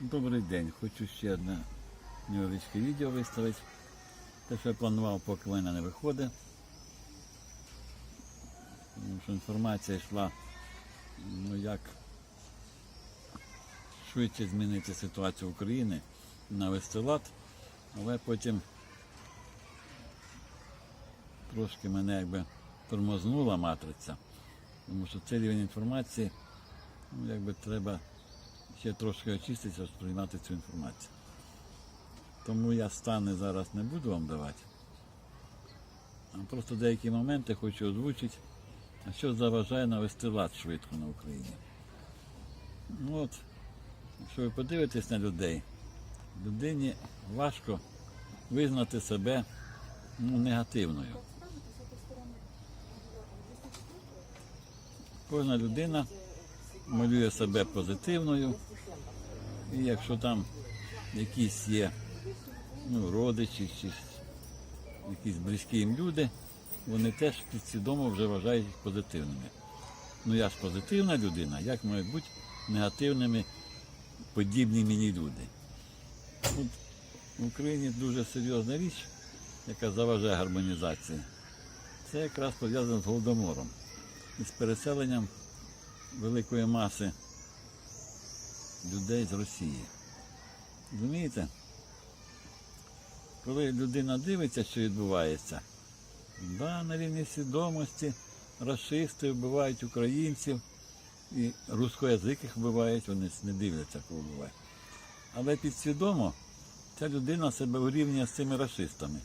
Добрий день. Хочу ще одне невеличке відео виставити. Те, що я планував, поки мене не виходить. Тому що інформація йшла, ну як швидше змінити ситуацію України, навести лад, але потім трошки мене якби тормознула матриця. Тому що цей рівень інформації, ну, якби треба ще трошки очиститися, сприймати цю інформацію. Тому я стани зараз не буду вам давати. Просто деякі моменти хочу озвучити, а що заважає навести лад швидко на Україні. Ну от, якщо ви подивитесь на людей, людині важко визнати себе ну, негативною. Кожна людина малює себе позитивною, і якщо там якісь є ну, родичі чи якісь близькі їм люди, вони теж підсвідомо вже вважають їх позитивними. Ну я ж позитивна людина, як мають бути негативними подібні мені люди. От в Україні дуже серйозна річ, яка заважає гармонізації. Це якраз пов'язано з голодомором і з переселенням великої маси людей з Росії. Розумієте? Коли людина дивиться, що відбувається, да, на рівні свідомості расисти вбивають українців і рускоязиких вбивають, вони не дивляться, кого вбивають. Але підсвідомо ця людина себе урівнює з цими расистами.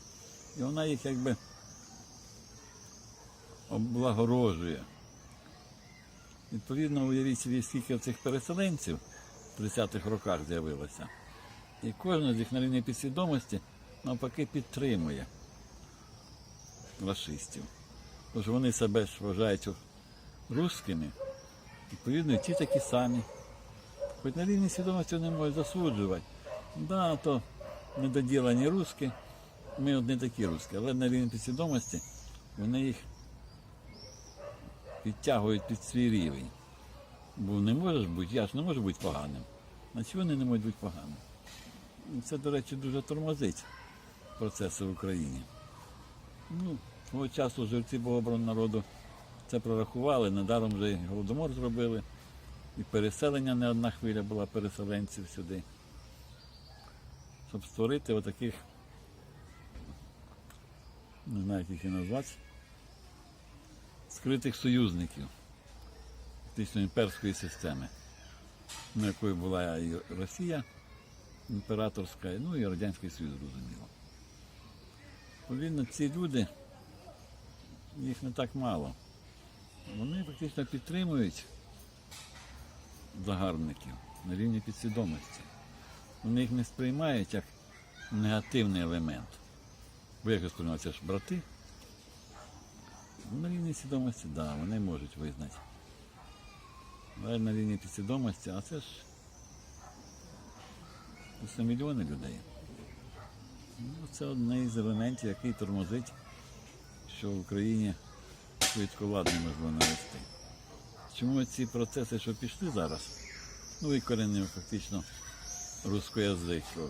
І вона їх якби облагорожує. Відповідно, уявіть собі, скільки цих переселенців в 30-х роках з'явилося. І кожен з їх на рівні підсвідомості навпаки підтримує расистів. Тож вони себе ж вважають русскими, відповідно, і ті такі самі. Хоч на рівні свідомості вони можуть засуджувати. Да, то недоділені русські, ми одні такі русські, але на рівні підсвідомості вони їх підтягують під свій рівень. Бо не можеш бути, я ж не можу бути поганим. Значить вони не можуть бути поганими. Це, до речі, дуже тормозить процеси в Україні. Ну, свого часу жерці Богобран народу це прорахували, недаром вже і голодомор зробили, і переселення не одна хвиля була переселенців сюди. Щоб створити отаких, не знаю, як їх і назвати, скритих союзників імперської системи, ну, якою була і Росія імператорська, ну і Радянський Союз, зрозуміло. Повільно ці люди, їх не так мало. Вони фактично підтримують загарбників на рівні підсвідомості. Вони їх не сприймають як негативний елемент. Бо як їх сприймають, це ж брати. На рівні свідомості, так, да, вони можуть визнати. Але на рівні підсвідомості, а це ж це мільйони людей. Ну, це одне із елементів, який тормозить, що в Україні швидко лад неможливо навести. Чому ці процеси, що пішли зараз, ну викоренив фактично рускоязичство,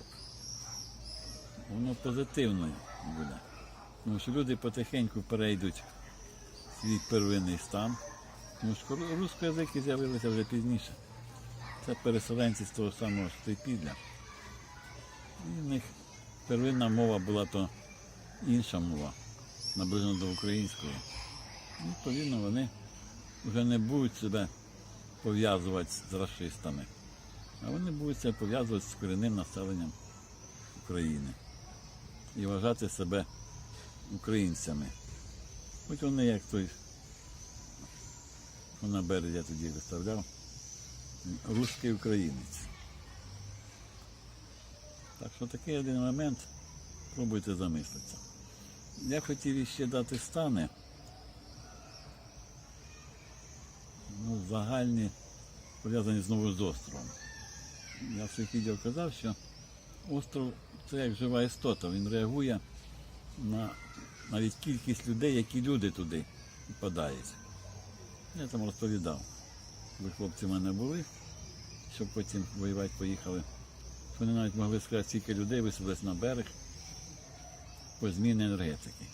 воно позитивно буде. Тому що люди потихеньку перейдуть свій первинний стан. Тому що рускоязики з'явилися вже пізніше. Це переселенці з того самого Штипілля. І в них первинна мова була то інша мова, наближена до української. І, Відповідно, вони вже не будуть себе пов'язувати з расистами, а вони будуть себе пов'язувати з корінним населенням України і вважати себе українцями. Хоч вони як той на березі я тоді виставляв, русський українець. Так що такий один момент, пробуйте замислитися. Я хотів ще дати стани, ну, загальні, пов'язані знову з островом. Я в своїх відео казав, що остров це як жива істота, він реагує на навіть кількість людей, які люди туди впадають. Я там розповідав. Ви хлопці в мене були, щоб потім воювати поїхали Вони навіть могли сказати, скільки людей висадилось на берег по зміні енергетики.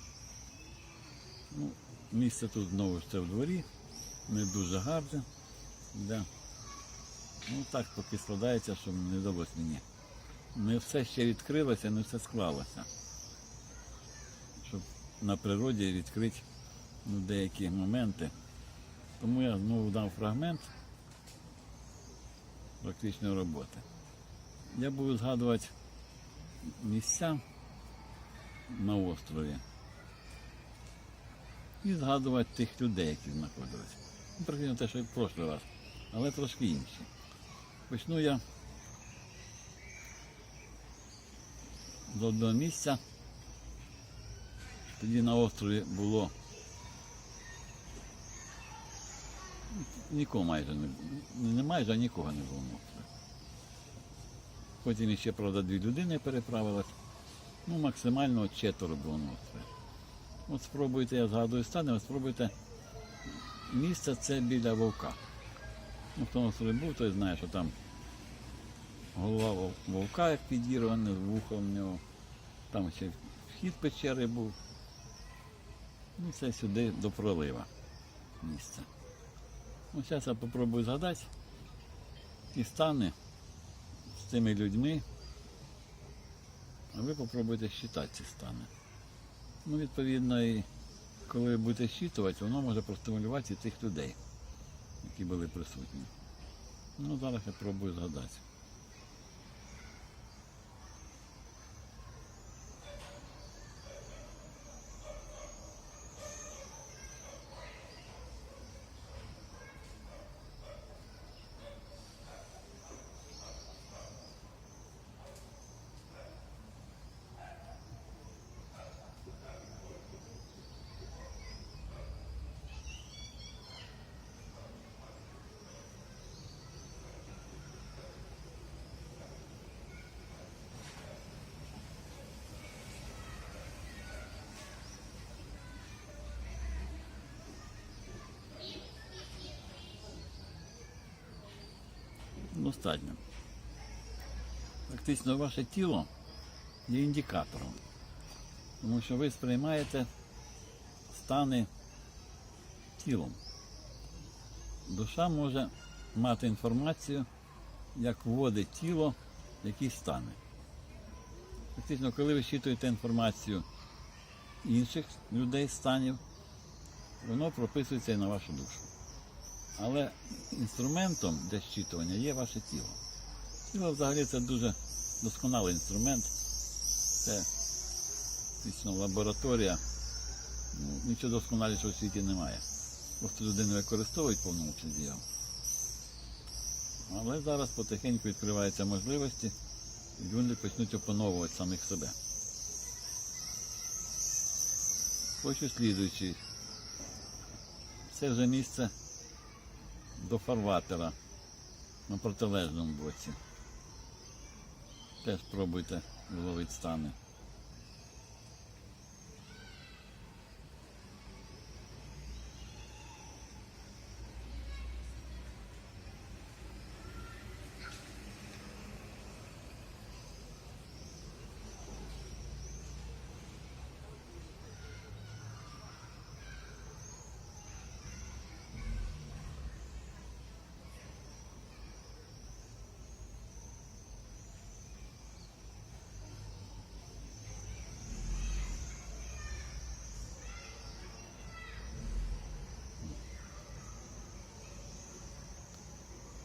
Ну, місце тут знову ж це в дворі, не дуже гарне. Да. Ну так поки складається, що не вдалося мені. Не все ще відкрилося, не все склалося. На природі відкрити ну, деякі моменти. Тому я знову дав фрагмент практичної роботи. Я буду згадувати місця на острові і згадувати тих людей, які знаходились. Ну, те, що в прошлий раз, але трошки інші. Почну я з одного місця. Тоді на острові було нікого майже не не майже а нікого не було на острові. Потім ще, правда, дві людини переправились. Ну, максимально четверо було на острові. От спробуйте, я згадую стане, от спробуйте. Місце це біля вовка. Ну, хто на острові був, той знає, що там голова вовка як підірвана, вухо в нього. Там ще вхід печери був. Ну, це сюди до пролива місце. Ну, зараз я попробую згадати ті стани з цими людьми. А ви попробуйте считати ці стани. Ну, відповідно, і коли будете щитувати, воно може простимулювати і тих людей, які були присутні. Ну, зараз я пробую згадати. Достатньо. Фактично ваше тіло є індикатором, тому що ви сприймаєте стани тілом. Душа може мати інформацію, як вводить тіло в якісь стани. Фактично, коли ви щитуєте інформацію інших людей станів, воно прописується і на вашу душу. Але інструментом для щитування є ваше тіло. Тіло взагалі це дуже досконалий інструмент. Це фактично лабораторія. Ну, нічого досконалішого в світі немає. Просто людини використовують в повному обсязі. Але зараз потихеньку відкриваються можливості, і люди почнуть опановувати самих себе. Хочу слідуючий. Це вже місце до фарватера на протилежному боці. Теж пробуйте вловити стани.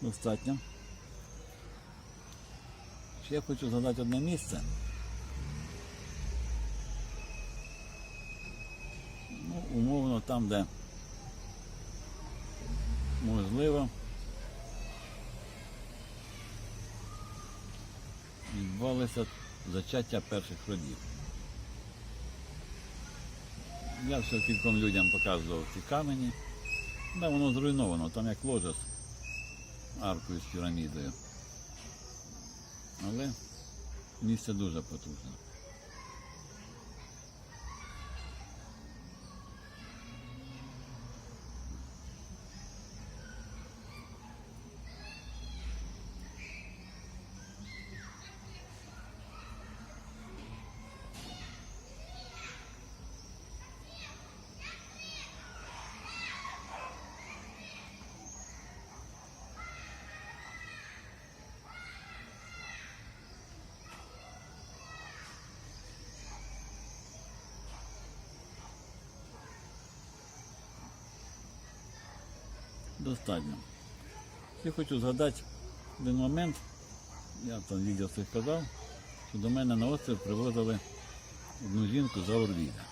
Достатньо. Ще хочу згадати одне місце. Ну, умовно там, де можливо відбувалося зачаття перших родів. Я все кільком людям показував ці камені. Да, воно зруйновано, там як ложа з аркою з пірамідою. Але місце дуже потужне. Достатньо. Я хочу згадати один момент, я там відео це сказав, що до мене на острів привозили одну жінку за Орвіда.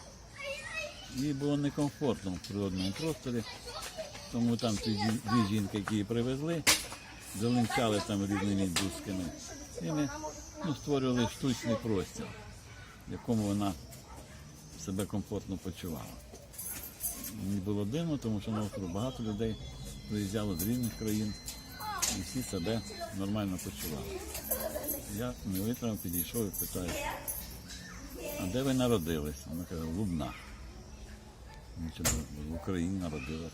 Їй було некомфортно в природному просторі, тому там ці дві жінки, які її привезли, залинчали там різними бусками. І ми ну, створювали штучний простір, в якому вона себе комфортно почувала. Мені було дивно, тому що на остров багато людей приїжджало з різних країн і всі себе нормально почували. Я не витримав, підійшов і питаю, а де ви народились? Вона каже, в Лубнах. Ну, в Україні народилась.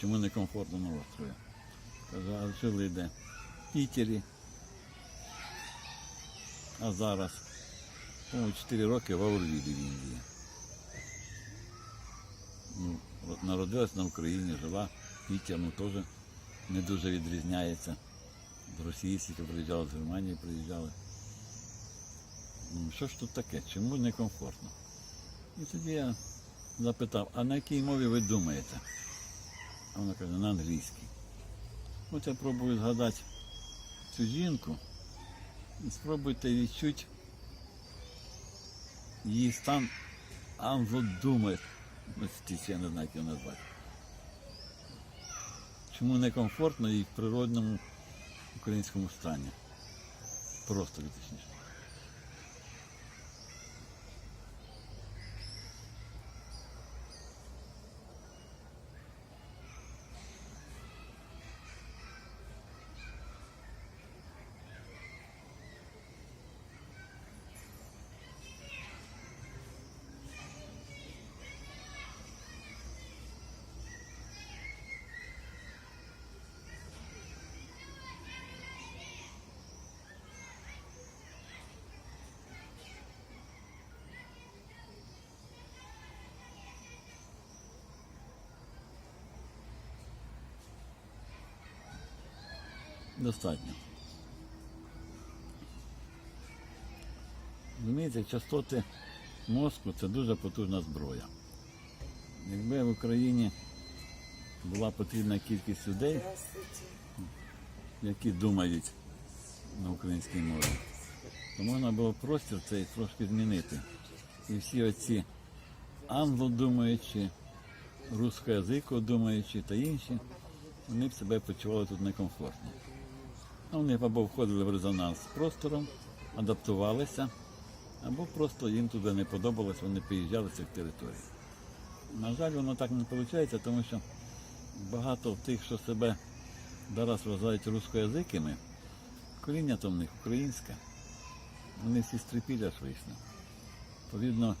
Чому не комфортно на острові? Каже, а жили де? В Пітері. А зараз, по 4 роки в Аурвіді в Індії. Ну, народилась на Україні, жила Пітер, ну теж не дуже відрізняється. З російських приїжджали, з Германії приїжджали. Ну, Що ж тут таке? Чому некомфортно? І тоді я запитав, а на якій мові ви думаєте? А вона каже, на англійській. От я пробую згадати цю жінку і спробуйте відчути її стан англодуми. Ось я не знаю, як його назвати. Чому некомфортно і в природному українському стані? Просто точніше. Достатньо. Розумієте, частоти мозку це дуже потужна зброя. Якби в Україні була потрібна кількість людей, які думають на українській мові, то можна було простір цей трошки змінити. І всі оці англодумаючі, русскоязикодумаючі та інші, вони б себе почували тут некомфортно. Вони або входили в резонанс з простором, адаптувалися, або просто їм туди не подобалось, вони приїжджали з цих територій. На жаль, воно так не виходить, тому що багато тих, що себе зараз вважають рускоязикими, коріння то в них українське. Вони всі ж вийшли. Відповідно,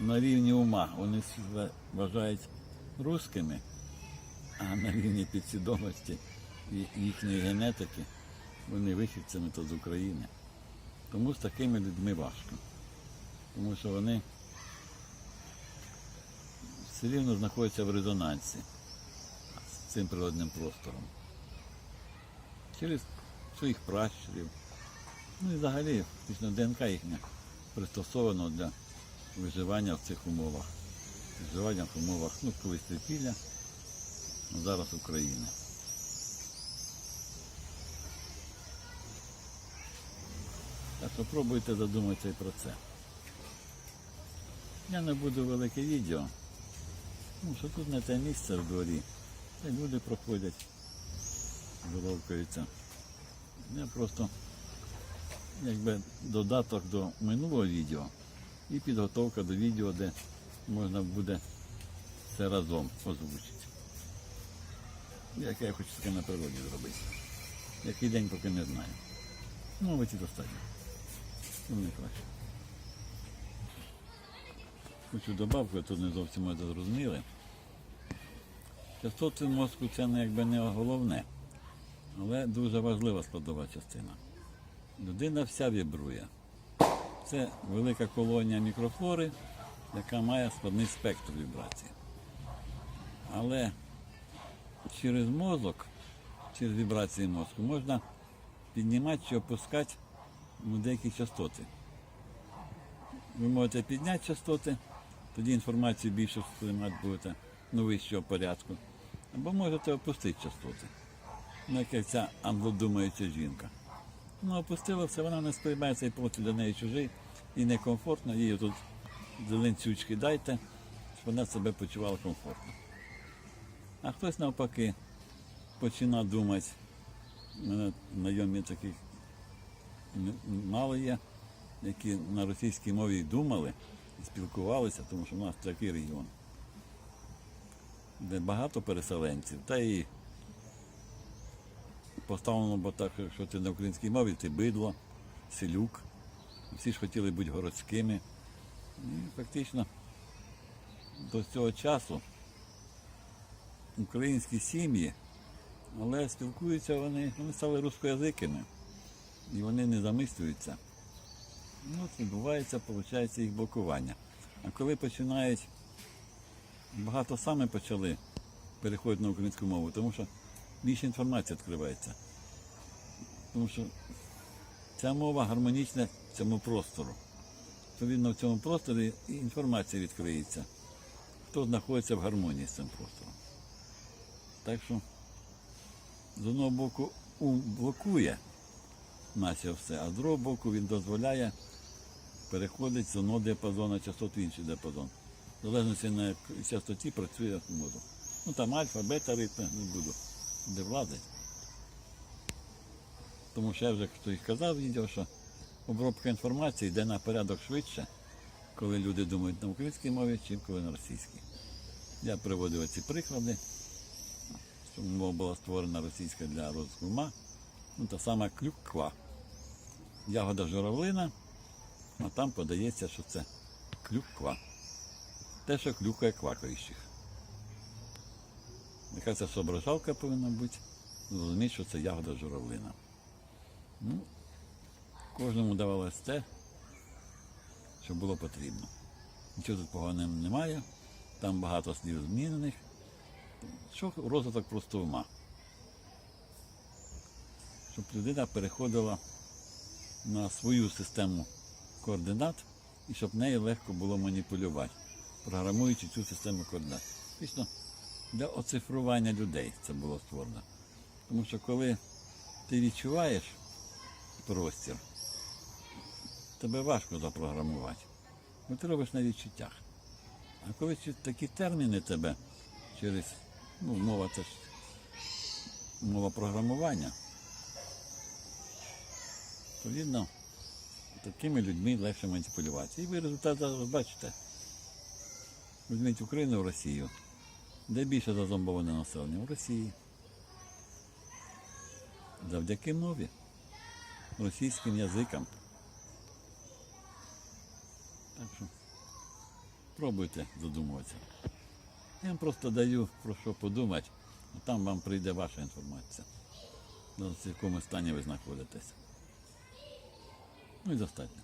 на рівні ума вони себе вважають русскими, а на рівні підсвідомості їхньої генетики вони вихідцями то з України. Тому з такими людьми важко. Тому що вони все рівно знаходяться в резонансі з цим природним простором. Через своїх пращурів. Ну і взагалі фактично ДНК їхня пристосовано для виживання в цих умовах. Виживання в умовах ну, колись Трипілля, а зараз України. Так що пробуйте задуматися і про це. Я не буду велике відео, ну, що тут не те місце в дворі. Та люди проходять, виловкаються. Я просто якби додаток до минулого відео і підготовка до відео, де можна буде все разом озвучити. Яке я хочу таке на природі зробити. Який день поки не знаю. Ну, ви ці достатньо. Ну, не краще. Хочу добавку, тут не зовсім це зрозуміли. Частоти мозку це якби не головне, але дуже важлива складова частина. Людина вся вібрує. Це велика колонія мікрофлори, яка має складний спектр вібрацій. Але через мозок, через вібрації мозку можна піднімати чи опускати деякі частоти. Ви можете підняти частоти, тоді інформацію більше сприймати будете ну, вищого порядку. Або можете опустити частоти. Як ця англодумаюча жінка. Ну, опустила все, вона не сприймає цей профіль для неї чужий і некомфортно, їй тут зеленцючки дайте, щоб вона себе почувала комфортно. А хтось навпаки починає думати, мене знайомі таких мало є, які на російській мові думали і спілкувалися, тому що в нас такий регіон, де багато переселенців, та і поставлено, бо так, що ти на українській мові, ти бидло, селюк. Всі ж хотіли бути городськими. І фактично до цього часу українські сім'ї, але спілкуються вони, вони стали рускоязикими. І вони не замислюються. Ну, от відбувається, виходить, їх блокування. А коли починають, багато саме почали переходити на українську мову, тому що більше інформації відкривається. Тому що ця мова гармонічна цьому простору. Відповідно, в цьому просторі і інформація відкриється. Хто знаходиться в гармонії з цим простором. Так що, з одного боку, ум блокує наче все, а з другого боку він дозволяє переходити з одного діапазону частот в інший діапазон. В залежності на частоті працює мозок. Ну там альфа, бета ритми не буду, де влазить. Тому що я вже хтось казав відео, що обробка інформації йде на порядок швидше, коли люди думають на українській мові, чим коли на російській. Я приводив ці приклади, що мова була створена російська для розвитку ума. Ну, та сама клюква. Ягода журавлина, а там подається, що це клюква. Те, що клюкає квакаючих. Яка це соображалка повинна бути, зрозуміти, що це ягода журавлина. Ну, кожному давалось те, що було потрібно. Нічого тут поганого немає, там багато слів змінених. Що розвиток просто ума. Щоб людина переходила на свою систему координат і щоб нею легко було маніпулювати, програмуючи цю систему координат. Фактично, для оцифрування людей це було створено. Тому що коли ти відчуваєш простір, тебе важко запрограмувати. Бо ти робиш на відчуттях. А коли такі терміни тебе через, ну, мова це ж мова програмування, відповідно, такими людьми легше маніпулювати. І ви результат зараз бачите. Візьміть Україну в Росію. Де більше зазомбоване населення? В Росії. Завдяки мові, російським язикам. Так що пробуйте задумуватися. Я вам просто даю про що подумати, а там вам прийде ваша інформація. В якому стані ви знаходитесь. Ну і достатньо.